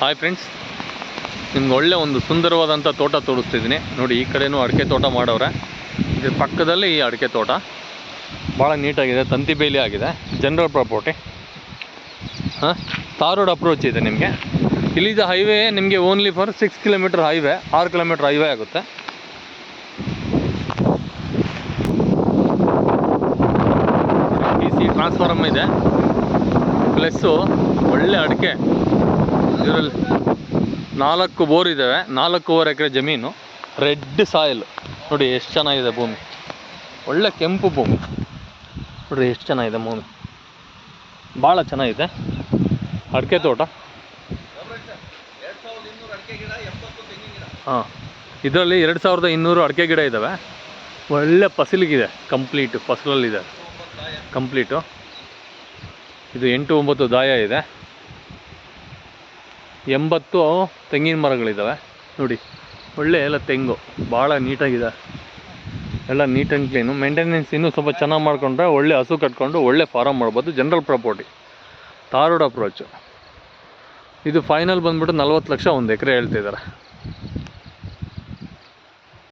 Hi friends ನಿಮ್ಗೆ ಒಳ್ಳೆ ಒಂದು ಸುಂದರವಾದಂಥ ತೋಟ ತೋರಿಸ್ತಿದ್ದೀನಿ. ನೋಡಿ, ಈ ಕಡೆನೂ ಅಡಿಕೆ ತೋಟ ಮಾಡವ್ರೆ. ಇದ್ರ ಪಕ್ಕದಲ್ಲಿ ಈ ಅಡಿಕೆ ತೋಟ. ಭಾಳ ನೀಟಾಗಿದೆ, ತಂತಿ ಬೇಲಿ ಆಗಿದೆ ಜನರಲ್ ಪ್ರಾಪರ್ಟಿ ಹಾಂ ತಾರ್ ರೋಡ್ ಅಪ್ರೋಚ್ ಇದೆ ನಿಮಗೆ. ಇಲ್ಲಿದ್ದ ಹೈವೇ ನಿಮಗೆ only for six kilometre highway ಆರು ಕಿಲೋಮೀಟರ್ ಹೈವೇ ಆಗುತ್ತೆ. ಡಿ ಸಿ ಟ್ರಾನ್ಸ್ಫಾರಮ್ ಇದೆ. ಪ್ಲಸ್ಸು ಒಳ್ಳೆ ಅಡಿಕೆ. ಇದರಲ್ಲಿ ನಾಲ್ಕು ಬೋರ್ ಇದ್ದಾವೆ ನಾಲ್ಕೂವರೆ ಎಕರೆ ಜಮೀನು. ರೆಡ್ ಸಾಯಿಲ್ ನೋಡಿ ಎಷ್ಟು ಚೆನ್ನಾಗಿದೆ ಭೂಮಿ. ಒಳ್ಳೆ ಕೆಂಪು ಭೂಮಿ. ನೋಡಿ ಎಷ್ಟು ಚೆನ್ನಾಗಿದೆ ಭೂಮಿ. ಭಾಳ ಚೆನ್ನಾಗಿದೆ. ಅಡಿಕೆ ತೋಟ. ಹಾಂ. ಇದರಲ್ಲಿ ಎರಡು ಸಾವಿರದ ಇನ್ನೂರು ಅಡಿಕೆ ಗಿಡ ಇದ್ದಾವೆ ಒಳ್ಳೆ ಫಸಲಿಗಿದೆ. ಕಂಪ್ಲೀಟು ಫಸಲಲ್ಲಿದೆ. ಕಂಪ್ಲೀಟು ಇದು ಎಂಟು ಒಂಬತ್ತು ದಾಯ ಇದೆ. ಎಂಬತ್ತು ತೆಂಗಿನ ಮರಗಳಿದ್ದಾವೆ ನೋಡಿ, ಒಳ್ಳೆ ಎಲ್ಲ ತೆಂಗು ಭಾಳ ನೀಟಾಗಿದೆ. ಎಲ್ಲ ನೀಟ್ ಆ್ಯಂಡ್ ಕ್ಲೀನು. ಮೇಂಟೆನೆನ್ಸ್ ಇನ್ನೂ ಸ್ವಲ್ಪ ಚೆನ್ನಾಗಿ ಮಾಡಿಕೊಂಡ್ರೆ ಒಳ್ಳೆ ಹಸು ಕಟ್ಕೊಂಡು ಒಳ್ಳೆ ಫಾರಮ್ ಮಾಡ್ಬೋದು. General property tar road approach ಇದು ಫೈನಲ್ ಬಂದ್ಬಿಟ್ಟು ನಲ್ವತ್ತು ಲಕ್ಷ ಒಂದು ಎಕರೆ ಹೇಳ್ತಿದ್ದಾರೆ